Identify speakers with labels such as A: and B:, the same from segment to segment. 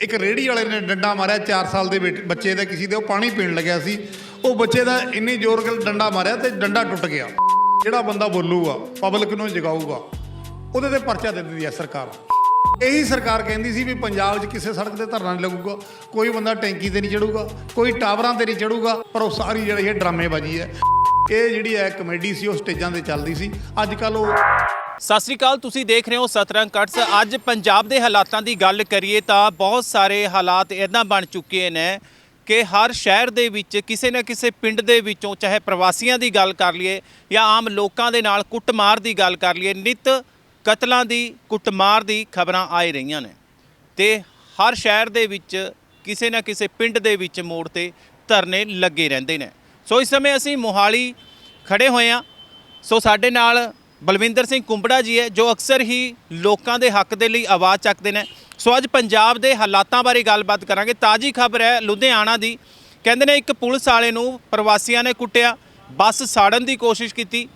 A: ਇੱਕ ਰੇੜੀ ਵਾਲੇ ਨੇ ਡੰਡਾ ਮਾਰਿਆ 4 ਸਾਲ ਦੇ ਬੇਟ- ਬੱਚੇ ਦਾ ਕਿਸੇ ਦੇ, ਉਹ ਪਾਣੀ ਪੀਣ ਲੱਗਿਆ ਸੀ। ਉਹ ਬੱਚੇ ਦਾ ਇੰਨੀ ਜ਼ੋਰ ਨਾਲ ਡੰਡਾ ਮਾਰਿਆ ਤੇ ਡੰਡਾ ਟੁੱਟ ਗਿਆ। ਜਿਹੜਾ ਬੰਦਾ ਬੋਲੂਗਾ, ਪਬਲਿਕ ਨੂੰ ਜਗਾਊਗਾ, ਉਹਦੇ ਤੇ ਪਰਚਾ ਦੇ ਦਿੰਦੀ ਹੈ ਸਰਕਾਰ। ਇਹੀ ਸਰਕਾਰ ਕਹਿੰਦੀ ਸੀ ਵੀ ਪੰਜਾਬ 'ਚ ਕਿਸੇ ਸੜਕ ਤੇ ਧਰਨਾ ਨਹੀਂ ਲੱਗੂਗਾ। ਕੋਈ ਬੰਦਾ ਟੈਂਕੀ ਤੇ ਨਹੀਂ ਚੜੂਗਾ, ਕੋਈ ਟਾਵਰਾਂ ਤੇ ਨਹੀਂ ਚੜੂਗਾ, ਪਰ ਉਹ ਸਾਰੀ ਜਿਹੜੀ ਇਹ ਡਰਾਮੇਬਾਜ਼ੀ ਹੈ। ਇਹ ਜਿਹੜੀ ਹੈ ਕਮੇਡੀ ਸੀ, ਉਹ ਸਟੇਜਾਂ ਤੇ ਚੱਲਦੀ ਸੀ। ਅੱਜ ਕੱਲ ਉਹ
B: ਸਤਿ ਸ੍ਰੀ ਅਕਾਲ, ਤੁਸੀਂ ਦੇਖ ਰਹੇ ਹੋ ਸਤਰੰਗ ਕਟਸ। ਅੱਜ ਪੰਜਾਬ ਦੇ ਹਾਲਾਤਾਂ ਦੀ ਗੱਲ ਕਰੀਏ ਤਾਂ ਬਹੁਤ ਸਾਰੇ ਹਾਲਾਤ ਇਦਾਂ ਬਣ ਚੁੱਕੇ ਨੇ ਕਿ ਹਰ ਸ਼ਹਿਰ ਦੇ ਵਿੱਚ, ਕਿਸੇ ਨਾ ਕਿਸੇ ਪਿੰਡ ਦੇ ਵਿੱਚੋਂ, ਚਾਹੇ ਪ੍ਰਵਾਸੀਆਂ ਦੀ ਗੱਲ ਕਰ ਲਈਏ ਜਾਂ ਆਮ ਲੋਕਾਂ ਦੇ ਨਾਲ ਕੁੱਟਮਾਰ ਦੀ ਗੱਲ ਕਰ ਲਈਏ, ਨਿਤ ਕਤਲਾਂ ਦੀ, ਕੁੱਟਮਾਰ ਦੀ ਖਬਰਾਂ ਆਏ ਰਹੀਆਂ ਨੇ। ਤੇ ਹਰ ਸ਼ਹਿਰ ਦੇ ਵਿੱਚ, ਕਿਸੇ ਨਾ ਕਿਸੇ ਪਿੰਡ ਦੇ ਵਿੱਚ ਮੋੜ ਤੇ ਧਰਨੇ ਲੱਗੇ ਰਹਿੰਦੇ ਨੇ। ਸੋ ਇਸ ਸਮੇਂ ਅਸੀਂ ਮੋਹਾਲੀ ਖੜੇ ਹੋਏ ਹਾਂ। ਸੋ ਸਾਡੇ ਨਾਲ ਬਲਵਿੰਦਰ ਸਿੰਘ ਕੁੰਬੜਾ ਜੀ ਹੈ, ਜੋ ਅਕਸਰ ਹੀ ਲੋਕਾਂ ਦੇ ਹੱਕ ਦੇ ਲਈ ਆਵਾਜ਼ ਚੱਕਦੇ ਨੇ। ਸੋ ਅੱਜ ਪੰਜਾਬ ਦੇ ਹਾਲਾਤਾਂ ਬਾਰੇ ਗੱਲਬਾਤ ਕਰਾਂਗੇ। ਤਾਜੀ ਖਬਰ ਹੈ ਲੁਧਿਆਣਾ ਦੀ। ਕਹਿੰਦੇ ਨੇ ਇੱਕ ਪੁਲਿਸ ਵਾਲੇ ਨੂੰ ਪ੍ਰਵਾਸੀਆਂ ਨੇ ਕੁੱਟਿਆ, ਬੱਸ ਸਾੜਨ ਦੀ ਕੋਸ਼ਿਸ਼ ਕੀਤੀ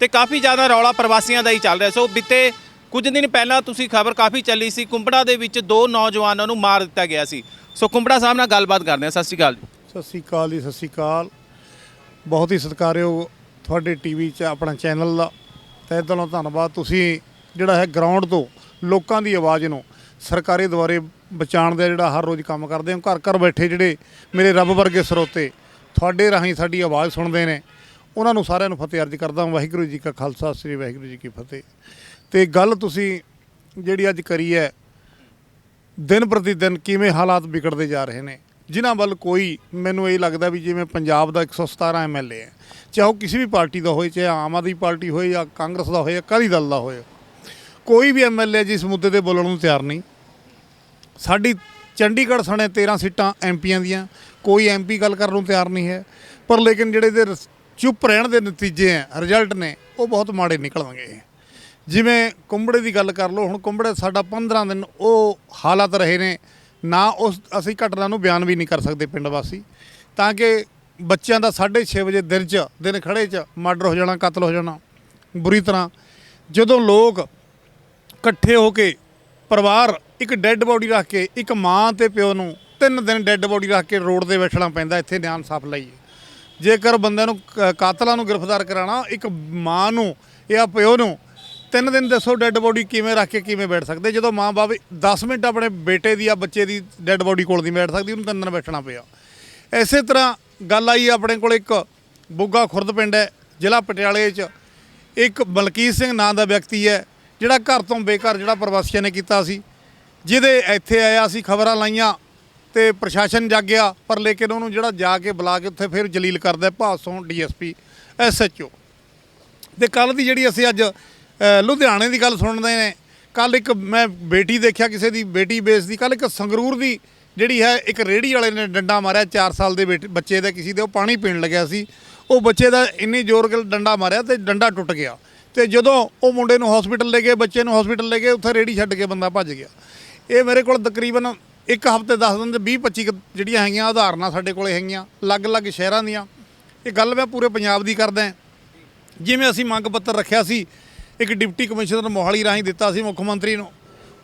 B: ਤੇ ਕਾਫੀ ਜ਼ਿਆਦਾ ਰੌਲਾ ਪ੍ਰਵਾਸੀਆਂ ਦਾ ਹੀ ਚੱਲ ਰਿਹਾ। ਸੋ ਬਿੱਤੇ ਕੁਝ ਦਿਨ ਪਹਿਲਾਂ ਤੁਸੀਂ ਖਬਰ ਕਾਫੀ ਚੱਲੀ ਸੀ, ਕੁੰਬੜਾ ਦੇ ਵਿੱਚ ਦੋ ਨੌਜਵਾਨਾਂ ਨੂੰ ਮਾਰ ਦਿੱਤਾ ਗਿਆ ਸੀ। ਸੋ ਕੁੰਬੜਾ ਸਾਹਿਬ ਨਾਲ ਗੱਲਬਾਤ ਕਰਦੇ ਹਾਂ। ਸਤਿ ਸ਼੍ਰੀ ਅਕਾਲ ਜੀ।
A: ਸਤਿ ਸ੍ਰੀ ਅਕਾਲ ਜੀ, ਸਤਿ ਸ੍ਰੀ ਅਕਾਲ। ਬਹੁਤ ਹੀ ਸਤਿਕਾਰਯੋਗ ਤੁਹਾਡੇ ਟੀਵੀ 'ਚ ਆਪਣਾ ਚੈਨਲ ਦਾ ਤਹਿ ਦਿਲੋਂ ਧੰਨਵਾਦ। ਤੁਸੀਂ ਜਿਹੜਾ ਹੈ ਗਰਾਊਂਡ ਤੋਂ ਲੋਕਾਂ ਦੀ ਆਵਾਜ਼ ਨੂੰ ਸਰਕਾਰੀ ਦੁਆਰੇ ਬਚਾਉਣ ਦਾ ਜਿਹੜਾ ਹਰ ਰੋਜ਼ ਕੰਮ ਕਰਦੇ ਹੋ, ਘਰ ਘਰ ਬੈਠੇ ਜਿਹੜੇ ਮੇਰੇ ਰੱਬ ਵਰਗੇ ਸਰੋਤੇ ਤੁਹਾਡੇ ਰਾਹੀਂ ਸਾਡੀ ਆਵਾਜ਼ ਸੁਣਦੇ ਨੇ, ਉਹਨਾਂ ਨੂੰ ਸਾਰਿਆਂ ਨੂੰ ਫਤਿਹ ਅਰਜ਼ ਕਰਦਾ ਹਾਂ। ਵਾਹਿਗੁਰੂ ਜੀ ਕਾ ਖਾਲਸਾ, ਸ੍ਰੀ ਵਾਹਿਗੁਰੂ ਜੀ ਕੀ ਫਤਿਹ। ਤੇ ਗੱਲ ਤੁਸੀਂ ਜਿਹੜੀ ਅੱਜ ਕਰੀ ਹੈ, ਦਿਨ ਪ੍ਰਤੀ ਦਿਨ ਕਿਵੇਂ ਹਾਲਾਤ ਵਿਗੜਦੇ ਜਾ ਰਹੇ ਨੇ, ਜਿਨ੍ਹਾਂ ਵੱਲ ਕੋਈ ਮੈਨੂੰ ਇਹ ਲੱਗਦਾ ਵੀ ਜਿਵੇਂ ਪੰਜਾਬ ਦਾ 117 ਐਮਐਲਏ ਹੈ ਚਾਹੇ ਉਹ ਕਿਸੇ ਵੀ ਪਾਰਟੀ ਦਾ ਹੋਏ, ਚਾਹੇ ਆਮ ਆਦਮੀ ਪਾਰਟੀ ਹੋਏ ਜਾਂ ਕਾਂਗਰਸ ਦਾ ਹੋਏ ਜਾਂ ਅਕਾਲੀ ਦਲ ਦਾ ਹੋਏ, ਕੋਈ ਵੀ ਐਮਐਲਏ ਜਿਸ ਮੁੱਦੇ ਤੇ ਬੋਲਣ ਨੂੰ ਤਿਆਰ ਨਹੀਂ। ਸਾਡੀ ਚੰਡੀਗੜ੍ਹ ਸਣੇ 13 ਸੀਟਾਂ ਐਮਪੀਆਂ ਦੀਆਂ, ਕੋਈ ਐਮਪੀ ਗੱਲ ਕਰਨ ਨੂੰ ਤਿਆਰ ਨਹੀਂ ਹੈ। ਪਰ ਲੇਕਿਨ ਜਿਹੜੇ ਦੇ ਰਸ- ਚੁੱਪ ਰਹਿਣ ਦੇ ਨਤੀਜੇ ਹੈ ਰਿਜ਼ਲਟ ਨੇ, ਉਹ ਬਹੁਤ ਮਾੜੇ ਨਿਕਲਣਗੇ। ਜਿਵੇਂ ਕੁੰਬੜੇ ਦੀ ਗੱਲ ਕਰ ਲਓ, ਹੁਣ ਕੁੰਬੜੇ ਸਾਡਾ 15 ਦਿਨ ਉਹ ਹਾਲਾਤ ਰਹੇ ਨੇ, ਨਾ ਉਸ, ਅਸੀਂ ਘਟਨਾ ਨੂੰ ਬਿਆਨ ਵੀ ਨਹੀਂ ਕਰ ਸਕਦੇ ਪਿੰਡ ਵਾਸੀ। ਤਾਂ ਕਿ ਬੱਚਿਆਂ ਦਾ 6:30 ਵਜੇ ਦਿਨ 'ਚ, ਦਿਨ ਖੜੇ 'ਚ ਮਰਡਰ ਹੋ ਜਾਣਾ, ਕਤਲ ਹੋ ਜਾਣਾ, ਬੁਰੀ ਤਰ੍ਹਾਂ। ਜਦੋਂ ਲੋਕ ਇਕੱਠੇ ਹੋ ਕੇ ਪਰਿਵਾਰ ਇੱਕ ਡੈੱਡ ਬੋਡੀ ਰੱਖ ਕੇ, ਇੱਕ ਮਾਂ ਤੇ ਪਿਓ ਨੂੰ ਤਿੰਨ ਦਿਨ ਡੈੱਡ ਬੋਡੀ ਰੱਖ ਕੇ ਰੋਡ ਤੇ ਬੈਠਣਾ ਪੈਂਦਾ, ਇੱਥੇ ਨਿਆਂ ਸਾਫ਼ ਲਈਏ ਜੇਕਰ ਬੰਦਿਆਂ ਨੂੰ ਕ- ਕਾਤਲਾਂ ਨੂੰ ਗ੍ਰਿਫਤਾਰ ਕਰਾਣਾ ਇੱਕ ਮਾਂ ਨੂੰ ਜਾਂ ਪਿਓ ਨੂੰ ਤਿੰਨ ਦਿਨ ਦੱਸੋ ਡੈੱਡ ਬੋਡੀ ਕਿਵੇਂ ਰੱਖ ਕੇ ਕਿਵੇਂ ਬੈਠ ਸਕਦੇ? ਜਦੋਂ ਮਾਂ ਬਾਪ 10 ਮਿੰਟ ਆਪਣੇ ਬੇਟੇ ਦੀ ਜਾਂ ਬੱਚੇ ਦੀ ਡੈੱਡ ਬੋਡੀ ਕੋਲ ਨਹੀਂ ਬੈਠ ਸਕਦੀ, ਉਹਨੂੰ ਤਿੰਨ ਦਿਨ ਬੈਠਣਾ ਪਿਆ। ਐਸੇ ਤਰ੍ਹਾਂ ਗੱਲ ਆਈ ਆਪਣੇ ਕੋਲ ਇੱਕ ਬੁੱਗਾ ਖੁਰਦ ਪਿੰਡ ਹੈ, ਜ਼ਿਲ੍ਹਾ ਪਟਿਆਲੇ 'ਚ। ਇੱਕ ਬਲਕੀਤ ਸਿੰਘ ਨਾਂ ਦਾ ਵਿਅਕਤੀ ਹੈ, ਜਿਹੜਾ ਘਰ ਤੋਂ ਬੇਘਰ ਜਿਹੜਾ ਪ੍ਰਵਾਸੀਆਂ ਨੇ ਕੀਤਾ ਸੀ, ਜਿਹਦੇ ਇੱਥੇ ਆਇਆ ਸੀ, ਖਬਰਾਂ ਲਾਈਆਂ ਤੇ ਪ੍ਰਸ਼ਾਸਨ ਜਾਗਿਆ ਪਰ ਲੇਕਿਨ ਉਹਨੂੰ ਜਿਹੜਾ ਜਾ ਕੇ ਬੁਲਾ ਕੇ ਉੱਥੇ ਫਿਰ ਜਲੀਲ ਕਰਦਾ ਭਾਸੋਂ ਡੀਐਸਪੀ, ਐਸਐਚਓ। ਤੇ ਕੱਲ ਦੀ ਜਿਹੜੀ ਅਸੀਂ ਅੱਜ ਲੁਧਿਆਣੇ ਦੀ ਗੱਲ ਸੁਣਦੇ ਨੇ ਕੱਲ ਇੱਕ ਮੈਂ ਬੇਟੀ ਦੇਖਿਆ ਕਿਸੇ ਦੀ, ਬੇਟੀ ਬੇਸ ਦੀ ਕੱਲ ਇੱਕ ਸੰਗਰੂਰ ਦੀ ਜਿਹੜੀ ਹੈ, ਇੱਕ ਰੇੜੀ ਵਾਲੇ ਨੇ ਡੰਡਾ ਮਾਰਿਆ 4 ਸਾਲ ਦੇ ਬੇਟੇ- ਬੱਚੇ ਦਾ ਕਿਸੇ ਦੇ, ਉਹ ਪਾਣੀ ਪੀਣ ਲੱਗਿਆ ਸੀ। ਉਹ ਬੱਚੇ ਦਾ ਇੰਨੀ ਜ਼ੋਰ ਨਾਲ ਡੰਡਾ ਮਾਰਿਆ ਤੇ ਡੰਡਾ ਟੁੱਟ ਗਿਆ। ਤੇ ਜਦੋਂ ਉਹ ਮੁੰਡੇ ਨੂੰ ਹਸਪੀਟਲ ਲੈ ਗਏ, ਬੱਚੇ ਨੂੰ ਹਸਪੀਟਲ ਲੈ ਗਏ, ਉੱਥੇ ਰੇੜੀ ਛੱਡ ਕੇ ਬੰਦਾ ਭੱਜ ਗਿਆ। ਇਹ ਮੇਰੇ ਕੋਲ ਤਕਰੀਬਨ ਇੱਕ ਹਫ਼ਤੇ 10 ਦਿਨ ਦੇ 20 25 ਜਿਹੜੀਆਂ ਹੈਗੀਆਂ, ਉਦਾਹਰਨਾਂ ਸਾਡੇ ਕੋਲੇ ਹੈਗੀਆਂ, ਅਲੱਗ-ਅਲੱਗ ਸ਼ਹਿਰਾਂ ਦੀਆਂ। ਇਹ ਗੱਲ ਮੈਂ ਪੂਰੇ ਪੰਜਾਬ ਦੀ ਕਰਦਾ ਜਿਵੇਂ ਅਸੀਂ ਮੰਗ ਪੱਤਰ ਰੱਖਿਆ ਸੀ, ਇੱਕ ਡਿਪਟੀ ਕਮਿਸ਼ਨਰ ਮੋਹਾਲੀ ਰਾਹੀਂ ਦਿੱਤਾ ਸੀ ਮੁੱਖ ਮੰਤਰੀ ਨੂੰ,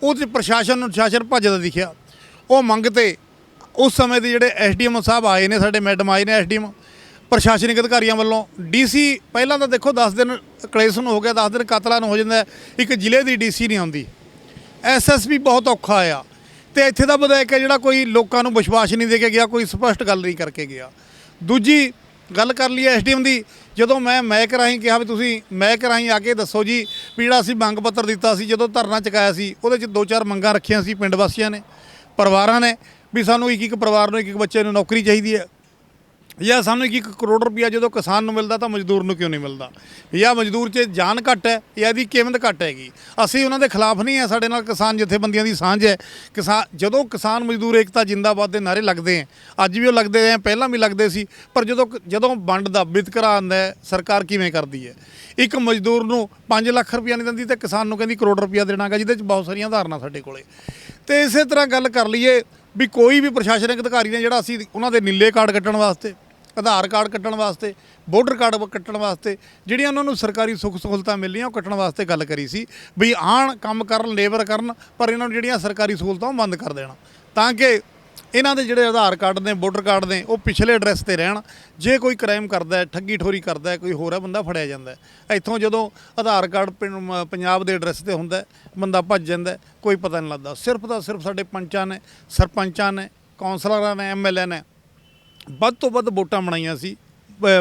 A: ਉਹ 'ਚ ਪ੍ਰਸ਼ਾਸਨ ਨੂੰ ਸ਼ਾਸਨ ਭੱਜਦਾ ਦਿਖਿਆ। ਉਹ ਮੰਗ ਤੇ ਉਸ ਸਮੇਂ ਦੇ ਜਿਹੜੇ ਐਸਡੀਐਮ ਸਾਹਿਬ ਆਏ ਨੇ, ਸਾਡੇ ਮੈਡਮ ਆਏ ਨੇ ਐਸਡੀਐਮ, ਪ੍ਰਸ਼ਾਸਨਿਕ ਅਧਿਕਾਰੀਆਂ ਵੱਲੋਂ। ਡੀਸੀ ਪਹਿਲਾਂ ਤਾਂ ਦੇਖੋ 10 ਦਿਨ ਕਲੇਸ਼ ਨੂੰ ਹੋ ਗਿਆ 10 ਦਿਨ ਕਤਲਾਂ ਨੂੰ ਹੋ ਜਾਂਦਾ ਇੱਕ ਜ਼ਿਲ੍ਹੇ ਦੀ ਡੀਸੀ ਨਹੀਂ ਆਉਂਦੀ ਐਸਐਸਪੀ ਬਹੁਤ ਔਖਾ ਆ। ਤੇ ਇੱਥੇ ਦਾ ਵਿਧਾਇਕ ਹੈ ਜਿਹੜਾ ਕੋਈ ਲੋਕਾਂ ਨੂੰ ਵਿਸ਼ਵਾਸ ਨਹੀਂ ਦੇ ਕੇ ਗਿਆ, ਕੋਈ ਸਪਸ਼ਟ ਗੱਲ ਨਹੀਂ ਕਰਕੇ ਗਿਆ। ਦੂਜੀ ਗੱਲ ਕਰ ਲਈ ਐਸਡੀਐਮ ਦੀ, ਜਦੋਂ ਮੈਂ ਮੈਕ ਰਾਹੀਂ ਕਿਹਾ ਵੀ ਤੁਸੀਂ ਮੈਕ ਰਾਹੀਂ ਆ ਕੇ ਦੱਸੋ ਜੀ ਵੀ ਜਿਹੜਾ ਅਸੀਂ ਮੰਗ ਪੱਤਰ ਦਿੱਤਾ ਸੀ, ਜਦੋਂ ਧਰਨਾ ਚੁਕਾਇਆ ਸੀ, ਉਹਦੇ 'ਚ ਦੋ ਚਾਰ ਮੰਗਾਂ ਰੱਖੀਆਂ ਸੀ ਪਿੰਡ ਵਾਸੀਆਂ ਨੇ। ਪਰਿਵਾਰਾਂ ਨੇ ਵੀ ਸਾਨੂੰ ਇੱਕ ਇੱਕ ਪਰਿਵਾਰ ਨੂੰ, ਇੱਕ ਇੱਕ ਬੱਚੇ ਨੂੰ ਨੌਕਰੀ ਚਾਹੀਦੀ ਹੈ। ਜਾਂ ਸਾਨੂੰ ਇੱਕ ਇੱਕ ਕਰੋੜ ਰੁਪਇਆ ਜਦੋਂ ਕਿਸਾਨ ਨੂੰ ਮਿਲਦਾ ਤਾਂ ਮਜ਼ਦੂਰ ਨੂੰ ਕਿਉਂ ਨਹੀਂ ਮਿਲਦਾ? ਜਾਂ ਮਜ਼ਦੂਰ 'ਚ ਜਾਨ ਘੱਟ ਹੈ ਜਾਂ ਇਹਦੀ ਕੀਮਤ ਘੱਟ ਹੈਗੀ? ਅਸੀਂ ਉਹਨਾਂ ਦੇ ਖਿਲਾਫ ਨਹੀਂ ਹੈ, ਸਾਡੇ ਨਾਲ ਕਿਸਾਨ ਜਥੇਬੰਦੀਆਂ ਦੀ ਸਾਂਝ ਹੈ। ਕਿਸਾਨ ਜਦੋਂ ਕਿਸਾਨ ਮਜ਼ਦੂਰ ਏਕਤਾ ਜਿੰਦਾਬਾਦ ਦੇ ਨਾਰੇ ਲੱਗਦੇ ਹੈ, ਅੱਜ ਵੀ ਉਹ ਲੱਗਦੇ ਆ ਪਹਿਲਾਂ ਵੀ ਲੱਗਦੇ ਸੀ, ਪਰ ਜਦੋਂ ਜਦੋਂ ਵੰਡ ਦਾ ਵਿਤਕਰਾ ਆਉਂਦਾ ਸਰਕਾਰ ਕਿਵੇਂ ਕਰਦੀ ਹੈ? ਇੱਕ ਮਜ਼ਦੂਰ ਨੂੰ 5 ਲੱਖ ਰੁਪਇਆ ਨਹੀਂ ਦਿੰਦੀ ਤੇ ਕਿਸਾਨ ਨੂੰ ਕਹਿੰਦੀ ਕਰੋੜ ਰੁਪਇਆ ਦੇਣਾਗਾ, ਜਿਹਦੇ 'ਚ ਬਹੁਤ ਸਾਰੀਆਂ ਉਦਾਹਰਨਾਂ ਸਾਡੇ ਕੋਲੇ। ਤੇ ਇਸੇ ਤਰ੍ਹਾਂ ਗੱਲ ਕਰ ਲਈਏ ਵੀ ਕੋਈ ਵੀ ਪ੍ਰਸ਼ਾਸਨਿਕ ਅਧਿਕਾਰੀ ਨੇ ਜਿਹੜਾ ਅਸੀਂ ਉਹਨਾਂ ਦੇ ਨੀਲੇ ਕਾਰਡ ਕੱਟਣ ਵਾਸਤੇ ਆਧਾਰ ਕਾਰਡ ਕੱਟਣ ਵਾਸਤੇ, ਵੋਟਰ ਕਾਰਡ ਕੱਟਣ ਵਾਸਤੇ, ਜਿਹੜੀਆਂ ਉਹਨਾਂ ਨੂੰ ਸਰਕਾਰੀ ਸੁੱਖ ਸਹੂਲਤਾਂ ਮਿਲੀਆਂ, ਉਹ ਕੱਟਣ ਵਾਸਤੇ ਗੱਲ ਕਰੀ ਸੀ ਵੀ ਆਣ ਕੰਮ ਕਰਨ, ਲੇਬਰ ਕਰਨ, ਪਰ ਇਹਨਾਂ ਨੂੰ ਜਿਹੜੀਆਂ ਸਰਕਾਰੀ ਸਹੂਲਤਾਂ ਉਹ ਬੰਦ ਕਰ ਦੇਣਾ। ਤਾਂ ਕਿ ਇਹਨਾਂ ਦੇ ਜਿਹੜੇ ਆਧਾਰ ਕਾਰਡ ਨੇ, ਵੋਟਰ ਕਾਰਡ ਨੇ, ਉਹ ਪਿਛਲੇ ਐਡਰੈਸ ਤੇ ਰਹਿਣ। ਜੇ ਕੋਈ ਕ੍ਰਾਈਮ ਕਰਦਾ ਹੈ, ਠੱਗੀ ਠੋਰੀ ਕਰਦਾ ਹੈ, ਕੋਈ ਹੋਰ ਹੈ, ਬੰਦਾ ਫੜਿਆ ਜਾਂਦਾ ਹੈ। ਇੱਥੋਂ ਜਦੋਂ ਆਧਾਰ ਕਾਰਡ ਪਿੰਡ ਪੰਜਾਬ ਦੇ ਐਡਰੈਸ ਤੇ ਹੁੰਦਾ ਬੰਦਾ ਭੱਜ ਜਾਂਦਾ ਕੋਈ ਪਤਾ ਨਹੀਂ ਲੱਗਦਾ। ਸਿਰਫ ਤਾਂ ਸਿਰਫ ਸਾਡੇ ਪੰਚਾਂ ਨੇ, ਸਰਪੰਚਾਂ ਨੇ, ਕੌਂਸਲਰਾਂ ਨੇ, ਐਮਐਲਏ ਨੇ ਵੱਧ ਤੋਂ ਵੱਧ ਵੋਟਾਂ ਬਣਾਈਆਂ ਸੀ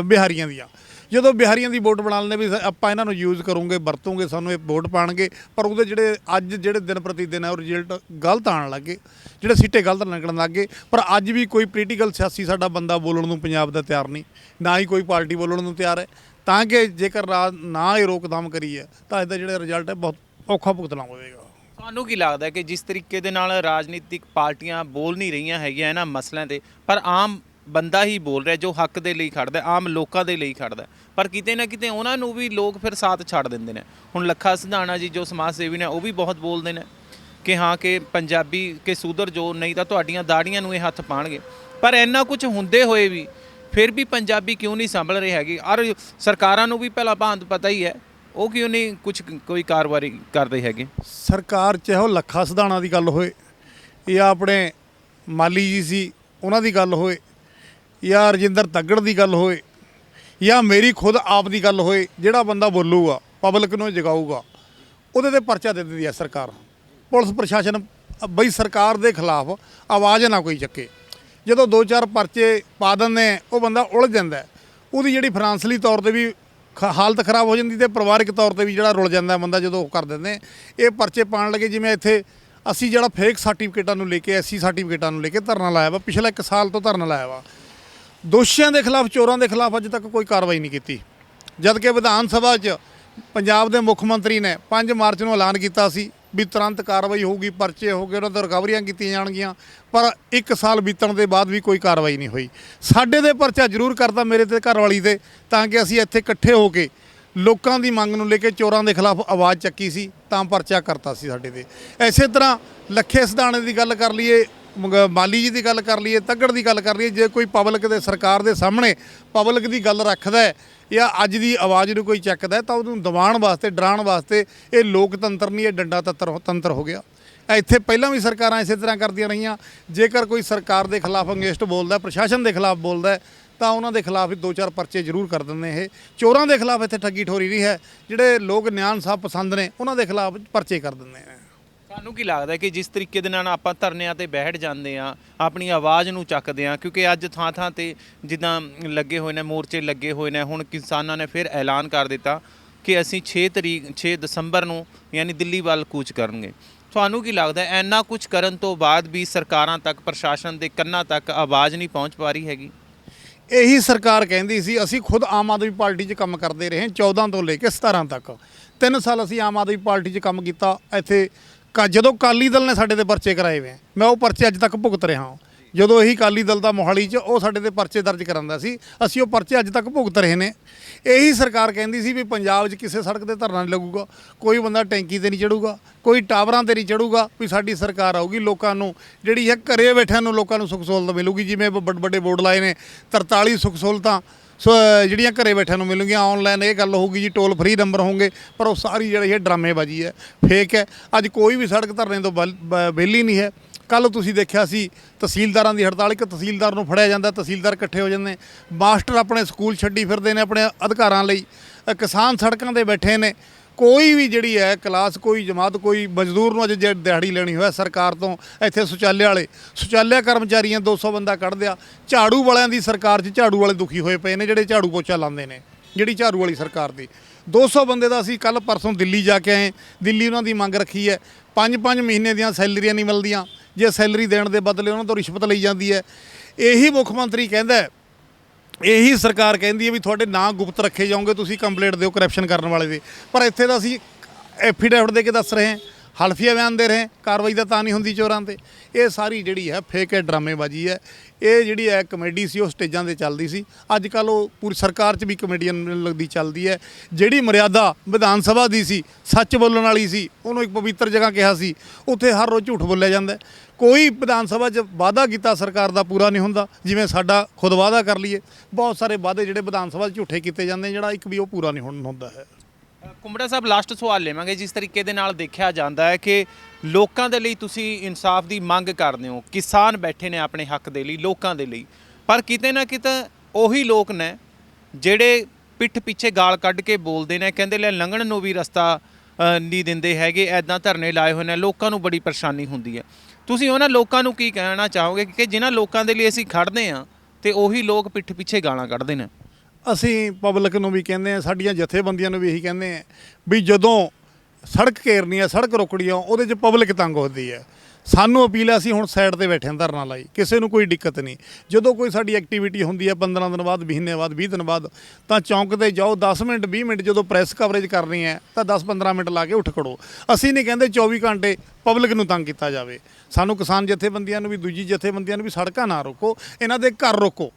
A: ਬਿਹਾਰੀਆਂ ਦੀਆਂ। ਜਦੋਂ ਬਿਹਾਰੀਆਂ ਦੀ ਵੋਟ ਬਣਾ ਲੈਂਦੇ ਵੀ ਆਪਾਂ ਇਹਨਾਂ ਨੂੰ ਯੂਜ਼ ਕਰੂੰਗੇ, ਵਰਤੋਂਗੇ, ਸਾਨੂੰ ਇਹ ਵੋਟ ਪਾਣਗੇ, ਪਰ ਉਹਦੇ ਜਿਹੜੇ ਅੱਜ ਜਿਹੜੇ ਦਿਨ ਪ੍ਰਤੀ ਦਿਨ ਹੈ, ਉਹ ਰਿਜ਼ਲਟ ਗਲਤ ਆਉਣ ਲੱਗੇ, ਜਿਹੜੇ ਸੀਟੇ ਗਲਤ ਨਿਕਲਣ ਲੱਗੇ। ਪਰ ਅੱਜ ਵੀ ਕੋਈ ਪੋਲੀਟੀਕਲ ਸਿਆਸੀ ਸਾਡਾ ਬੰਦਾ ਬੋਲਣ ਨੂੰ ਪੰਜਾਬ ਦਾ ਤਿਆਰ ਨਹੀਂ, ਨਾ ਹੀ ਕੋਈ ਪਾਰਟੀ ਬੋਲਣ ਨੂੰ ਤਿਆਰ ਹੈ। ਤਾਂ ਕਿ ਜੇਕਰ ਰਾ- ਨਾ ਇਹ ਰੋਕਥਾਮ ਕਰੀਏ ਤਾਂ ਇਹਦਾ ਜਿਹੜਾ ਰਿਜ਼ਲਟ ਹੈ, ਬਹੁਤ ਔਖਾ ਭੁਗਤਣਾ ਹੋਵੇਗਾ
B: ਤੁਹਾਨੂੰ ਕੀ ਲੱਗਦਾ ਕਿ ਜਿਸ ਤਰੀਕੇ ਦੇ ਨਾਲ ਰਾਜਨੀਤਿਕ ਪਾਰਟੀਆਂ ਬੋਲ ਨਹੀਂ ਰਹੀਆਂ ਹੈਗੀਆਂ ਇਹਨਾਂ ਮਸਲਿਆਂ ਤੇ, ਪਰ ਆਮ ਬੰਦਾ ਹੀ ਬੋਲ ਰਿਹਾ ਜੋ ਹੱਕ ਦੇ ਲਈ ਖੜਦਾ ਆਮ ਲੋਕਾਂ ਦੇ ਲਈ ਖੜਦਾ ਪਰ ਕਿਤੇ ਨਾ ਕਿਤੇ ਉਹਨਾਂ ਨੂੰ ਵੀ ਲੋਕ ਫਿਰ ਸਾਥ ਛੱਡ ਦਿੰਦੇ ਨੇ। ਹੁਣ ਲੱਖਾ ਸਿਧਾਣਾ ਜੀ ਜੋ ਸਮਾਜ ਸੇਵੀ ਨੇ, ਉਹ ਵੀ ਬਹੁਤ ਬੋਲਦੇ ਨੇ ਕਿ ਹਾਂ ਕਿ ਪੰਜਾਬੀ ਕਿ ਸੁਧਰ ਜੋ ਨਹੀਂ ਤਾਂ ਤੁਹਾਡੀਆਂ ਦਾੜੀਆਂ ਨੂੰ ਇਹ ਹੱਥ ਪਾਣਗੇ। ਪਰ ਇੰਨਾ ਕੁਝ ਹੁੰਦੇ ਹੋਏ ਵੀ ਫਿਰ ਵੀ ਪੰਜਾਬੀ ਕਿਉਂ ਨਹੀਂ ਸੰਭਲ ਰਹੇ ਹੈਗੇ? ਔਰ ਸਰਕਾਰਾਂ ਨੂੰ ਵੀ ਪਹਿਲਾਂ ਭਾਂਤ ਪਤਾ ਹੀ ਹੈ, ਉਹ ਕਿਉਂ ਨਹੀਂ ਕੁਝ ਕੋਈ ਕਾਰਵਾਈ ਕਰਦੇ ਹੈਗੇ?
A: ਸਰਕਾਰ ਚਾਹੇ ਉਹ ਲੱਖਾ ਸਿਧਾਣਾ ਦੀ ਗੱਲ ਹੋਏ, ਜਾਂ ਆਪਣੇ ਮਾਲੀ ਜੀ ਸੀ, ਉਹਨਾਂ ਦੀ ਗੱਲ ਹੋਏ ਜਾਂ ਰਜਿੰਦਰ ਤੱਗੜ ਦੀ ਗੱਲ ਹੋਏ, ਜਾਂ ਮੇਰੀ ਖੁਦ ਆਪ ਦੀ ਗੱਲ ਹੋਏ, ਜਿਹੜਾ ਬੰਦਾ ਬੋਲੂਗਾ, ਪਬਲਿਕ ਨੂੰ ਜਗਾਊਗਾ, ਉਹਦੇ ਤੇ ਪਰਚਾ ਦੇ ਦਿੰਦੀ ਹੈ ਸਰਕਾਰ। ਪੁਲਿਸ ਪ੍ਰਸ਼ਾਸਨ, ਬਈ ਸਰਕਾਰ ਦੇ ਖਿਲਾਫ ਆਵਾਜ਼ ਨਾ ਕੋਈ ਚੱਕੇ। ਜਦੋਂ ਦੋ ਚਾਰ ਪਰਚੇ ਪਾ ਦਿੰਦੇ ਉਹ ਬੰਦਾ ਉਲਝ ਜਾਂਦਾ ਉਹਦੀ ਜਿਹੜੀ ਫਰਾਂਸਲੀ ਤੌਰ ਤੇ ਵੀ ਖ- ਹਾਲਤ ਖਰਾਬ ਹੋ ਜਾਂਦੀ ਤੇ ਪਰਿਵਾਰਕ ਤੌਰ ਤੇ ਵੀ ਜਿਹੜਾ ਰੁਲ ਜਾਂਦਾ ਬੰਦਾ ਜਦੋਂ ਉਹ ਕਰ ਦਿੰਦੇ ਇਹ ਪਰਚੇ ਪਾਣ ਲੱਗੇ, ਜਿਵੇਂ ਇੱਥੇ ਅਸੀਂ ਜਿਹੜਾ ਫੇਕ ਸਰਟੀਫਿਕੇਟਾਂ ਨੂੰ ਲੈ ਕੇ ਐਸੀ ਸਰਟੀਫਿਕੇਟਾਂ ਨੂੰ ਲੈ ਕੇ ਧਰਨਾ ਲਾਇਆ ਵਾ, ਪਿਛਲਾ 1 ਸਾਲ ਤੋਂ ਧਰਨਾ ਲਾਇਆ ਵਾ। ਦੋਸ਼ੀਆਂ ਦੇ ਖਿਲਾਫ, ਚੋਰਾਂ ਦੇ ਖਿਲਾਫ ਅੱਜ ਤੱਕ ਕੋਈ ਕਾਰਵਾਈ ਨਹੀਂ ਕੀਤੀ। ਜਦ ਕਿ ਵਿਧਾਨ ਸਭਾ 'ਚ ਪੰਜਾਬ ਦੇ ਮੁੱਖ ਮੰਤਰੀ ਨੇ 5 ਮਾਰਚ ਨੂੰ ਐਲਾਨ ਕੀਤਾ ਸੀ ਵੀ ਤੁਰੰਤ ਕਾਰਵਾਈ ਹੋਊਗੀ, ਪਰਚੇ ਹੋਗੇ ਉਹਨਾਂ 'ਤੇ ਰਿਕਵਰੀਆਂ ਕੀਤੀਆਂ ਜਾਣਗੀਆਂ, ਪਰ 1 ਸਾਲ ਬੀਤਣ ਦੇ ਬਾਅਦ ਵੀ ਕੋਈ ਕਾਰਵਾਈ ਨਹੀਂ ਹੋਈ। ਸਾਡੇ ਦੇ ਪਰਚਾ ਜ਼ਰੂਰ ਕਰਦਾ ਮੇਰੇ ਤੇ ਘਰ ਵਾਲੀ ਤੇ, ਤਾਂ ਕਿ ਅਸੀਂ ਇੱਥੇ ਇਕੱਠੇ ਹੋ ਕੇ ਲੋਕਾਂ ਦੀ ਮੰਗ ਨੂੰ ਲੈ ਕੇ ਚੋਰਾਂ ਦੇ ਖਿਲਾਫ ਆਵਾਜ਼ ਚੱਕੀ ਸੀ, ਤਾਂ ਪਰਚਾ ਕਰਤਾ ਸੀ ਸਾਡੇ ਤੇ। ਐਸੇ ਤਰ੍ਹਾਂ ਲੱਖੇ ਸਿਧਾਣੇ ਦੀ ਗੱਲ ਕਰ ਲਈਏ ਮੰਗ- ਮਾਲੀ ਜੀ ਦੀ ਗੱਲ ਕਰ ਲਈਏ ਤੱਗੜ ਦੀ ਗੱਲ ਕਰ ਲਈਏ ਜੇ ਕੋਈ ਪਬਲਿਕ ਦੇ ਸਰਕਾਰ ਦੇ ਸਾਹਮਣੇ ਪਬਲਿਕ ਦੀ ਗੱਲ ਰੱਖਦਾ ਹੈ ਜਾਂ ਅੱਜ ਦੀ ਆਵਾਜ਼ ਨੂੰ ਕੋਈ ਚੱਕਦਾ ਹੈ ਤਾਂ ਉਹਨੂੰ ਦਬਾਉਣ ਵਾਸਤੇ ਡਰਾਉਣ ਵਾਸਤੇ ਇਹ ਲੋਕਤੰਤਰ ਨਹੀਂ ਇਹ ਡੰਡਾ ਤੰਤਰ ਤੰਤਰ ਹੋ ਗਿਆ। ਇੱਥੇ ਪਹਿਲਾਂ ਵੀ ਸਰਕਾਰਾਂ ਇਸੇ ਤਰ੍ਹਾਂ ਕਰਦੀਆਂ ਰਹੀਆਂ। ਜੇਕਰ ਕੋਈ ਸਰਕਾਰ ਦੇ ਖਿਲਾਫ ਅੰਗੇਸਟ ਬੋਲਦਾ ਹੈ, ਪ੍ਰਸ਼ਾਸਨ ਦੇ ਖਿਲਾਫ ਬੋਲਦਾ ਹੈ, ਤਾਂ ਉਹਨਾਂ ਦੇ ਖਿਲਾਫ ਵੀ ਦੋ ਚਾਰ ਪਰਚੇ ਜ਼ਰੂਰ ਕਰ ਦਿੰਦੇ ਇਹ। ਚੋਰਾਂ ਦੇ ਖਿਲਾਫ ਇੱਥੇ ਠੱਗੀ ਠੋਰੀ ਨਹੀਂ ਹੈ ਜਿਹੜੇ ਲੋਕ ਨਿਆਂ ਸਾਹਿਬ ਪਸੰਦ ਨੇ ਉਹਨਾਂ ਦੇ ਖਿਲਾਫ ਪਰਚੇ ਕਰ ਦਿੰਦੇ ਨੇ।
B: ਤੁਹਾਨੂੰ ਕੀ ਲੱਗਦਾ ਕਿ ਜਿਸ ਤਰੀਕੇ ਦੇ ਨਾਲ ਆਪਾਂ ਧਰਨਿਆਂ ਤੇ ਬੈਠ ਜਾਂਦੇ ਆ ਆਪਣੀ ਆਵਾਜ਼ ਨੂੰ ਚੱਕਦੇ ਆ ਕਿਉਂਕਿ ਅੱਜ ਥਾਂ ਥਾਂ ਤੇ ਜਿੱਦਾਂ ਲੱਗੇ ਹੋਏ ਨੇ, ਮੋਰਚੇ ਲੱਗੇ ਹੋਏ ਨੇ, ਹੁਣ ਕਿਸਾਨਾਂ ਨੇ ਫਿਰ ਐਲਾਨ ਕਰ ਦਿੱਤਾ ਕਿ ਅਸੀਂ 6 ਤਰੀਕ 6 ਦਸੰਬਰ ਨੂੰ ਯਾਨੀ ਦਿੱਲੀ ਵੱਲ ਕੂਚ ਕਰਨਗੇ। ਤੁਹਾਨੂੰ ਕੀ ਲੱਗਦਾ ਹੈ, ਇੰਨਾ ਕੁਝ ਕਰਨ ਤੋਂ ਬਾਅਦ ਵੀ ਸਰਕਾਰਾਂ ਤੱਕ, ਪ੍ਰਸ਼ਾਸਨ ਦੇ ਕੰਨਾਂ ਤੱਕ ਆਵਾਜ਼ ਨਹੀਂ ਪਹੁੰਚ ਪਾ ਰਹੀ ਹੈਗੀ?
A: ਇਹੀ ਸਰਕਾਰ ਕਹਿੰਦੀ ਸੀ, ਅਸੀਂ ਖੁਦ ਆਮ ਆਦਮੀ ਪਾਰਟੀ 'ਚ ਕੰਮ ਕਰਦੇ ਰਹੇ 14 ਤੋਂ ਲੈ ਕੇ 17 ਤੱਕ। ਤਿੰਨ ਸਾਲ ਅਸੀਂ ਆਮ ਆਦਮੀ ਪਾਰਟੀ 'ਚ ਕੰਮ ਕੀਤਾ, ਇੱਥੇ ਕ- ਜਦੋਂ ਕਾਲੀ ਦਲ ਨੇ ਸਾਡੇ ਤੇ ਪਰਚੇ ਕਰਾਏ ਵੇ, ਮੈਂ ਉਹ ਪਰਚੇ ਅੱਜ ਤੱਕ ਭੁਗਤ ਰਿਹਾ ਹਾਂ। ਜਦੋਂ ਇਹੀ ਕਾਲੀ ਦਲ ਦਾ ਮੋਹਾਲੀ 'ਚ ਉਹ ਸਾਡੇ ਤੇ ਪਰਚੇ ਦਰਜ ਕਰਾਂਦਾ ਸੀ, ਅਸੀਂ ਉਹ ਪਰਚੇ ਅੱਜ ਤੱਕ ਭੁਗਤ ਰਹੇ ਨੇ। ਇਹੀ ਸਰਕਾਰ ਕਹਿੰਦੀ ਸੀ ਵੀ ਪੰਜਾਬ 'ਚ ਕਿਸੇ ਸੜਕ ਤੇ ਧਰਨਾ ਨਹੀਂ ਲੱਗੂਗਾ, ਕੋਈ ਬੰਦਾ ਟੈਂਕੀ ਤੇ ਨਹੀਂ ਚੜੂਗਾ, ਕੋਈ ਟਾਵਰਾਂ ਤੇ ਨਹੀਂ ਚੜੂਗਾ, ਵੀ ਸਾਡੀ ਸਰਕਾਰ ਆਊਗੀ, ਲੋਕਾਂ ਨੂੰ ਜਿਹੜੀ ਹੈ ਘਰੇ ਬੈਠਿਆਂ ਨੂੰ ਲੋਕਾਂ ਨੂੰ ਸੁੱਖ ਸਹੂਲਤ ਮਿਲੂਗੀ, ਜਿਵੇਂ ਵੱਡੇ ਵੱਡੇ ਬੋਰਡ ਲਾਏ ਨੇ 43 ਸੁੱਖ ਸਹੂਲਤਾਂ ਸੋ ਜਿਹੜੀਆਂ ਘਰੇ ਬੈਠਿਆਂ ਨੂੰ ਮਿਲਣਗੀਆਂ ਆਨਲਾਈਨ ਇਹ ਗੱਲ ਹੋਊਗੀ ਜੀ ਟੋਲ ਫ੍ਰੀ ਨੰਬਰ ਹੋਣਗੇ, ਪਰ ਉਹ ਸਾਰੀ ਜਿਹੜੀ ਇਹ ਡਰਾਮੇਬਾਜ਼ੀ ਹੈ ਫੇਕ ਹੈ। ਅੱਜ ਕੋਈ ਵੀ ਸੜਕ ਧਰਨੇ ਤੋਂ ਬਲ- ਵਿਹਲੀ ਨਹੀਂ ਹੈ। ਕੱਲ ਤੁਸੀਂ ਦੇਖਿਆ ਸੀ, ਤਹਿਸੀਲਦਾਰਾਂ ਦੀ ਹੜਤਾਲ, ਇੱਕ ਤਹਿਸੀਲਦਾਰ ਨੂੰ ਫੜਿਆ ਜਾਂਦਾ, ਤਹਿਸੀਲਦਾਰ ਇਕੱਠੇ ਹੋ ਜਾਂਦੇ ਮਾਸਟਰ ਆਪਣੇ ਸਕੂਲ ਛੱਡੀ ਫਿਰਦੇ ਨੇ ਆਪਣੇ ਅਧਿਕਾਰਾਂ ਲਈ। ਕਿਸਾਨ ਸੜਕਾਂ ਤੇ ਬੈਠੇ ਨੇ। ਕੋਈ ਵੀ ਜਿਹੜੀ ਹੈ ਕਲਾਸ, ਕੋਈ ਜਮਾਤ, ਕੋਈ ਮਜ਼ਦੂਰ ਨੂੰ ਅੱਜ ਜੇ ਦਿਹਾੜੀ ਲੈਣੀ ਹੋਇਆ ਸਰਕਾਰ ਤੋਂ, ਇੱਥੇ ਸ਼ੌਚਾਲਿਆ ਵਾਲੇ, ਸ਼ੌਚਾਲਿਆ ਕਰਮਚਾਰੀਆਂ 200 ਬੰਦਾ ਕੱਢ ਦਿਆ। ਝਾੜੂ ਵਾਲਿਆਂ ਦੀ ਸਰਕਾਰ 'ਚ ਝਾੜੂ ਵਾਲੇ ਦੁਖੀ ਹੋਏ ਪਏ ਨੇ, ਜਿਹੜੇ ਝਾੜੂ ਪੋਚਾ ਲਾਉਂਦੇ ਨੇ, ਜਿਹੜੀ ਝਾੜੂ ਵਾਲੀ ਸਰਕਾਰ ਦੀ। 200 ਬੰਦੇ ਦਾ ਅਸੀਂ ਕੱਲ ਪਰਸੋਂ ਦਿੱਲੀ ਜਾ ਕੇ ਆਏ ਦਿੱਲੀ ਉਹਨਾਂ ਦੀ ਮੰਗ ਰੱਖੀ ਹੈ 5-5 ਮਹੀਨੇ ਦੀਆਂ ਸੈਲਰੀਆਂ ਨਹੀਂ ਮਿਲਦੀਆਂ। ਜੇ ਸੈਲਰੀ ਦੇਣ ਦੇ ਬਦਲੇ ਉਹਨਾਂ ਤੋਂ ਰਿਸ਼ਵਤ ਲਈ ਜਾਂਦੀ ਹੈ। ਇਹੀ ਮੁੱਖ ਮੰਤਰੀ ਕਹਿੰਦਾ ਇਹੀ ਸਰਕਾਰ ਕਹਿੰਦੀ ਹੈ ਵੀ ਤੁਹਾਡੇ ਨਾਂ ਗੁਪਤ ਰੱਖੇ ਜਾਓਗੇ, ਤੁਸੀਂ ਕੰਪਲੇਂਟ ਦਿਓ ਕਰਪਸ਼ਨ ਕਰਨ ਵਾਲੇ ਦੇ। ਪਰ ਇੱਥੇ ਤਾਂ ਅਸੀਂ ਐਫੀਡੈਵਿਟ ਦੇ ਕੇ ਦੱਸ ਰਹੇ ਹਾਂ, ਹਲਫੀਆ ਬਿਆਨ ਦੇ ਰਹੇ ਕਾਰਵਾਈ ਤਾਂ ਤਾਂ ਨਹੀਂ ਹੁੰਦੀ ਚੋਰਾਂ ਤੇ। ਇਹ ਸਾਰੀ ਜਿਹੜੀ ਹੈ ਫੇਕ ਹੈ, ਡਰਾਮੇਬਾਜ਼ੀ ਹੈ। ਇਹ ਜਿਹੜੀ ਹੈ ਕਮੇਡੀ ਸੀ, ਉਹ ਸਟੇਜਾਂ ਤੇ ਚੱਲਦੀ ਸੀ। ਅੱਜ ਕੱਲ ਉਹ ਪੂਰੀ ਸਰਕਾਰ 'ਚ ਵੀ ਕਮੇਡੀਅਨ ਲੱਗਦੀ ਚੱਲਦੀ ਹੈ। ਜਿਹੜੀ ਮਰਿਆਦਾ ਵਿਧਾਨ ਸਭਾ ਦੀ ਸੀ, ਸੱਚ ਬੋਲਣ ਵਾਲੀ ਸੀ, ਉਹਨੂੰ ਇੱਕ ਪਵਿੱਤਰ ਜਗ੍ਹਾ ਕਿਹਾ ਸੀ, ਉੱਥੇ ਹਰ ਰੋਜ਼ ਝੂਠ ਬੋਲਿਆ ਜਾਂਦਾ ਕੋਈ ਵਿਧਾਨ ਸਭਾ 'ਚ ਵਾਅਦਾ ਕੀਤਾ ਸਰਕਾਰ ਦਾ ਪੂਰਾ ਨਹੀਂ ਹੁੰਦਾ, ਜਿਵੇਂ ਸਾਡਾ ਖੁਦ ਵਾਅਦਾ ਕਰ ਲਈਏ। ਬਹੁਤ ਸਾਰੇ ਵਾਅਦੇ ਜਿਹੜੇ ਵਿਧਾਨ ਸਭਾ 'ਚ ਝੂਠੇ ਕੀਤੇ ਜਾਂਦੇ ਜਿਹੜਾ ਇੱਕ ਵੀ ਉਹ ਪੂਰਾ ਨਹੀਂ ਹੁਣ ਹੁੰਦਾ ਹੈ।
B: ਕੁੰਬੜਾ ਸਾਹਿਬ ਲਾਸਟ ਸਵਾਲ ਲਵਾਂਗੇ। ਜਿਸ ਤਰੀਕੇ ਦੇ ਨਾਲ ਦੇਖਿਆ ਜਾਂਦਾ ਹੈ ਕਿ ਲੋਕਾਂ ਦੇ ਲਈ ਤੁਸੀਂ ਇਨਸਾਫ ਦੀ ਮੰਗ ਕਰਦੇ ਹੋ, ਕਿਸਾਨ ਬੈਠੇ ਨੇ ਆਪਣੇ ਹੱਕ ਦੇ ਲਈ, ਲੋਕਾਂ ਦੇ ਲਈ। ਪਰ ਕਿਤੇ ਨਾ ਕਿਤੇ ਉਹੀ ਲੋਕ ਨੇ ਜਿਹੜੇ ਪਿੱਠ ਪਿੱਛੇ ਗਾਲ ਕੱਢ ਕੇ ਬੋਲਦੇ ਨੇ, ਕਹਿੰਦੇ ਲੈ ਲੰਘਣ ਨੂੰ ਵੀ ਰਸਤਾ ਨਹੀਂ ਦਿੰਦੇ ਹੈਗੇ ਐਦਾਂ ਧਰਨੇ ਲਾਏ ਹੋਏ ਨੇ, ਲੋਕਾਂ ਨੂੰ ਬੜੀ ਪਰੇਸ਼ਾਨੀ ਹੁੰਦੀ ਹੈ। ਤੁਸੀਂ ਉਹਨਾਂ ਲੋਕਾਂ ਨੂੰ ਕੀ ਕਹਿਣਾ ਚਾਹੋਗੇ ਕਿ ਜਿਨ੍ਹਾਂ ਲੋਕਾਂ ਦੇ ਲਈ ਅਸੀਂ ਖੜਦੇ ਹਾਂ ਤੇ ਉਹੀ ਲੋਕ ਪਿੱਠ ਪਿੱਛੇ ਗਾਲਾਂ ਕੱਢਦੇ ਨੇ?
A: ਅਸੀਂ ਪਬਲਿਕ ਨੂੰ ਵੀ ਕਹਿੰਦੇ ਆ ਸਾਡੀਆਂ ਜਥੇਬੰਦੀਆਂ ਨੂੰ ਵੀ ਇਹੀ ਕਹਿੰਦੇ ਆ ਵੀ ਜਦੋਂ ਸੜਕ ਘੇਰਨੀ ਹੈ ਸੜਕ ਰੋਕਣੀ ਆ ਉਹਦੇ 'ਚ ਪਬਲਿਕ ਤੰਗ ਹੁੰਦੀ ਹੈ। ਸਾਨੂੰ ਅਪੀਲ ਹੈ ਅਸੀਂ ਹੁਣ ਸਾਈਡ ਤੇ ਬੈਠੇ ਹਾਂ ਧਰਨਾ ਲਾਈ। ਕਿਸੇ ਨੂੰ ਕੋਈ ਦਿੱਕਤ ਨਹੀਂ। ਜਦੋਂ ਕੋਈ ਸਾਡੀ ਐਕਟੀਵਿਟੀ ਹੁੰਦੀ ਹੈ 15 ਦਿਨ ਬਾਅਦ, ਮਹੀਨੇ ਬਾਅਦ 20 ਦਿਨ ਬਾਅਦ, ਤਾਂ ਚੌਂਕ ਤੇ ਜਾਓ 10 ਮਿੰਟ 20 ਮਿੰਟ ਜਦੋਂ ਪ੍ਰੈਸ ਕਵਰੇਜ ਕਰਨੀ ਹੈ, ਤਾਂ 10-15 ਮਿੰਟ ਲਾ ਕੇ ਉੱਠ ਖੜੋ। ਅਸੀਂ ਨਹੀਂ ਕਹਿੰਦੇ 24 ਘੰਟੇ ਪਬਲਿਕ ਨੂੰ ਤੰਗ ਕੀਤਾ ਜਾਵੇ। ਸਾਨੂੰ ਕਿਸਾਨ ਜਥੇਬੰਦੀਆਂ ਨੂੰ ਵੀ, ਦੂਜੀ ਜਥੇਬੰਦੀਆਂ ਨੂੰ ਵੀ ਸੜਕਾਂ ਨਾ ਰੋਕੋ, ਇਹਨਾਂ ਦੇ ਘਰ ਰੋਕੋ।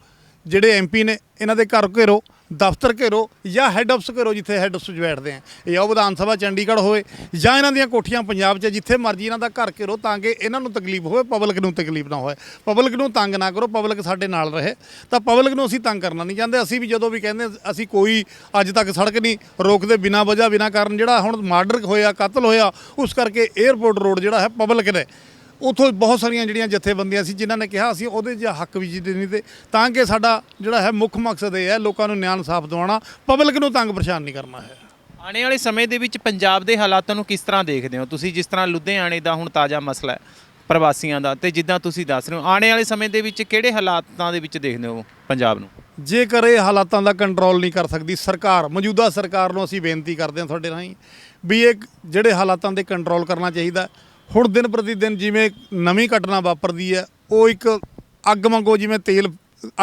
A: ਜਿਹੜੇ ਐਮਪੀ ਨੇ, ਇਹਨਾਂ ਦੇ ਘਰ ਘੇਰੋ, ਦਫ਼ਤਰ ਘੇਰੋ ਜਾਂ ਹੈੱਡ ਆਫਿਸ ਘੇਰੋ ਜਿੱਥੇ ਹੈੱਡ ਆਫਿਸ ਬੈਠਦੇ ਆ। ਇਹ ਉਹ ਵਿਧਾਨ ਸਭਾ ਚੰਡੀਗੜ੍ਹ ਹੋਵੇ ਜਾਂ ਇਹਨਾਂ ਦੀਆਂ ਕੋਠੀਆਂ ਪੰਜਾਬ 'ਚ, ਜਿੱਥੇ ਮਰਜ਼ੀ ਇਹਨਾਂ ਦਾ ਘਰ ਘੇਰੋ ਤਾਂ ਕਿ ਇਹਨਾਂ ਨੂੰ ਤਕਲੀਫ ਹੋਵੇ ਪਬਲਿਕ ਨੂੰ ਤਕਲੀਫ ਨਾ ਹੋਵੇ। ਪਬਲਿਕ ਨੂੰ ਤੰਗ ਨਾ ਕਰੋ ਪਬਲਿਕ ਸਾਡੇ ਨਾਲ ਰਹੇ। ਤਾਂ ਪਬਲਿਕ ਨੂੰ ਅਸੀਂ ਤੰਗ ਕਰਨਾ ਨਹੀਂ ਚਾਹੁੰਦੇ। ਅਸੀਂ ਵੀ ਜਦੋਂ ਵੀ ਕਹਿੰਦੇ ਅਸੀਂ ਕੋਈ ਅੱਜ ਤੱਕ ਸੜਕ ਨਹੀਂ ਰੋਕਦੇ ਬਿਨਾਂ ਵਜ੍ਹਾ, ਬਿਨਾਂ ਕਾਰਨ। ਜਿਹੜਾ ਹੁਣ ਮਰਡਰ ਹੋਇਆ, ਕਤਲ ਹੋਇਆ, ਉਸ ਕਰਕੇ 에ਅਰਪੋਰਟ ਰੋਡ ਜਿਹੜਾ ਹੈ ਪਬਲਿਕ ਨੇ ਉਥੋਂ ਬਹੁਤ ਸਾਰੀਆਂ ਜਿਹੜੀਆਂ ਜਥੇਬੰਦੀਆਂ ਸੀ ਜਿਨ੍ਹਾਂ ਨੇ ਕਿਹਾ ਅਸੀਂ ਉਹਦੇ 'ਚ ਹੱਕ ਵੀ ਜਿੱਦੇ ਨਹੀਂ ਤੇ ਤਾਂ ਕਿ ਸਾਡਾ ਜਿਹੜਾ ਹੈ ਮੁੱਖ ਮਕਸਦ ਇਹ ਹੈ ਲੋਕਾਂ ਨੂੰ ਨਿਆਂ ਇਨਸਾਫ ਦਿਵਾਉਣਾ ਪਬਲਿਕ ਨੂੰ ਤੰਗ ਪਰੇਸ਼ਾਨ ਨਹੀਂ ਕਰਨਾ ਹੈ।
B: ਆਉਣ ਵਾਲੇ ਸਮੇਂ ਦੇ ਵਿੱਚ ਪੰਜਾਬ ਦੇ ਹਾਲਾਤਾਂ ਨੂੰ ਕਿਸ ਤਰ੍ਹਾਂ ਦੇਖਦੇ ਹੋ? ਤੁਸੀਂ ਜਿਸ ਤਰ੍ਹਾਂ ਲੁਧਿਆਣੇ ਦਾ ਹੁਣ ਤਾਜ਼ਾ ਮਸਲਾ ਹੈ ਪ੍ਰਵਾਸੀਆਂ ਦਾ ਤੇ ਜਿੱਦਾਂ ਤੁਸੀਂ ਦੱਸ ਰਹੇ ਹੋ ਆਉਣ ਵਾਲੇ ਸਮੇਂ ਦੇ ਵਿੱਚ ਕਿਹੜੇ ਹਾਲਾਤਾਂ ਦੇ ਵਿੱਚ ਦੇਖਦੇ ਹੋ ਪੰਜਾਬ ਨੂੰ?
A: ਜੇਕਰ ਇਹ ਹਾਲਾਤਾਂ ਦਾ ਕੰਟਰੋਲ ਨਹੀਂ ਕਰ ਸਕਦੀ ਸਰਕਾਰ ਮੌਜੂਦਾ ਸਰਕਾਰ ਨੂੰ ਅਸੀਂ ਬੇਨਤੀ ਕਰਦੇ ਹਾਂ ਤੁਹਾਡੇ ਰਾਹੀਂ ਵੀ ਇਹ ਜਿਹੜੇ ਹਾਲਾਤਾਂ ਦੇ ਕੰਟਰੋਲ ਕਰਨਾ ਚਾਹੀਦਾ ਹੁਣ ਦਿਨ ਪ੍ਰਤੀ ਦਿਨ ਜਿਵੇਂ ਨਵੀਂ ਘਟਨਾ ਵਾਪਰਦੀ ਹੈ, ਉਹ ਇੱਕ ਅੱਗ ਵਾਂਗੂ ਜਿਵੇਂ ਤੇਲ,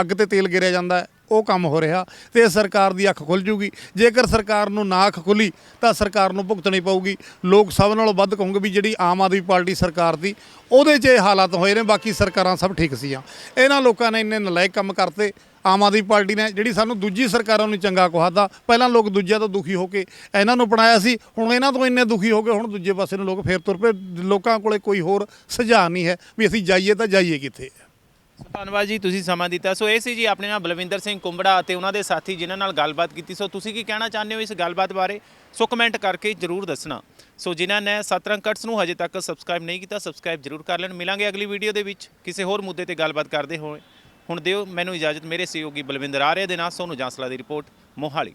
A: ਅੱਗ ਤੇ ਤੇਲ ਗਿਰਿਆ ਜਾਂਦਾ ਹੈ, ਉਹ ਕੰਮ ਹੋ ਰਿਹਾ ਤੇ ਸਰਕਾਰ ਦੀ ਅੱਖ ਖੁੱਲ ਜੂਗੀ। ਜੇਕਰ ਸਰਕਾਰ ਨੂੰ ਨਾ ਅੱਖ ਖੁੱਲੀ, ਤਾਂ ਸਰਕਾਰ ਨੂੰ ਭੁਗਤਣੀ ਪਊਗੀ। ਲੋਕ ਸਭ ਨਾਲੋਂ ਵੱਧ ਕਹੋਗੇ ਵੀ ਜਿਹੜੀ ਆਮ ਆਦਮੀ ਪਾਰਟੀ ਸਰਕਾਰ ਦੀ, ਉਹਦੇ 'ਚ ਇਹ ਹਾਲਾਤ ਹੋਏ ਨੇ, ਬਾਕੀ ਸਰਕਾਰਾਂ ਸਭ ਠੀਕ ਸੀਆਂ। ਇਹਨਾਂ ਲੋਕਾਂ ਨੇ ਇੰਨੇ ਨਲਾਇਕ ਕੰਮ ਕਰਤੇ ਆਮ ਆਦਮੀ ਪਾਰਟੀ ਨੇ ਜਿਹੜੀ ਸਾਨੂੰ ਦੂਜੀ ਸਰਕਾਰਾਂ ਨੂੰ ਚੰਗਾ ਕਹਾਤਾ, ਪਹਿਲਾਂ ਲੋਕ ਦੂਜਿਆਂ ਤੋਂ ਦੁਖੀ ਹੋ ਕੇ ਇਹਨਾਂ ਨੂੰ ਅਪਣਾਇਆ ਸੀ, ਹੁਣ ਇਹਨਾਂ ਤੋਂ ਇੰਨੇ ਦੁਖੀ ਹੋ ਗਏ ਹੁਣ ਦੂਜੇ ਪਾਸੇ ਨੂੰ ਲੋਕ ਫੇਰ ਤੁਰ ਪਏ, ਲੋਕਾਂ ਕੋਲੇ ਕੋਈ ਹੋਰ ਸੁਝਾਅ ਨਹੀਂ ਹੈ ਵੀ ਅਸੀਂ ਜਾਈਏ ਤਾਂ ਜਾਈਏ ਕਿੱਥੇ।
B: ਧੰਨਵਾਦ ਜੀ, ਤੁਸੀਂ ਸਮਾਂ ਦਿੱਤਾ। ਸੋ ਇਹ ਸੀ ਜੀ ਆਪਣੇ ਨਾਲ ਬਲਵਿੰਦਰ ਸਿੰਘ ਕੁੰਬੜਾ ਅਤੇ ਉਹਨਾਂ ਦੇ ਸਾਥੀ ਜਿਨ੍ਹਾਂ ਨਾਲ ਗੱਲਬਾਤ ਕੀਤੀ। ਸੋ ਤੁਸੀਂ ਕੀ ਕਹਿਣਾ ਚਾਹੁੰਦੇ ਹੋ ਇਸ ਗੱਲਬਾਤ ਬਾਰੇ? ਸੋ ਕਮੈਂਟ ਕਰਕੇ ਜਰੂਰ ਦੱਸਣਾ। ਸੋ ਜਿਨ੍ਹਾਂ ਨੇ ਸਤਰੰਗ ਕਟਸ ਨੂੰ ਹਜੇ ਤੱਕ ਸਬਸਕ੍ਰਾਈਬ ਨਹੀਂ ਕੀਤਾ, ਸਬਸਕ੍ਰਾਈਬ ਜਰੂਰ ਕਰ ਲੈਣ। ਮਿਲਾਂਗੇ ਅਗਲੀ ਵੀਡੀਓ ਦੇ ਵਿੱਚ ਕਿਸੇ ਹੋਰ ਮੁੱਦੇ ਤੇ ਗੱਲਬਾਤ ਕਰਦੇ ਹੋਏ। ਹੁਣ ਦਿਓ ਮੈਨੂੰ ਇਜਾਜ਼ਤ, ਮੇਰੇ ਸਹਿਯੋਗੀ ਬਲਵਿੰਦਰ ਆਰਿਆ ਦੇ ਨਾਲ ਸੋਨੂੰ ਜਾਂਸਲਾ ਦੀ ਰਿਪੋਰਟ ਮੋਹਾਲੀ।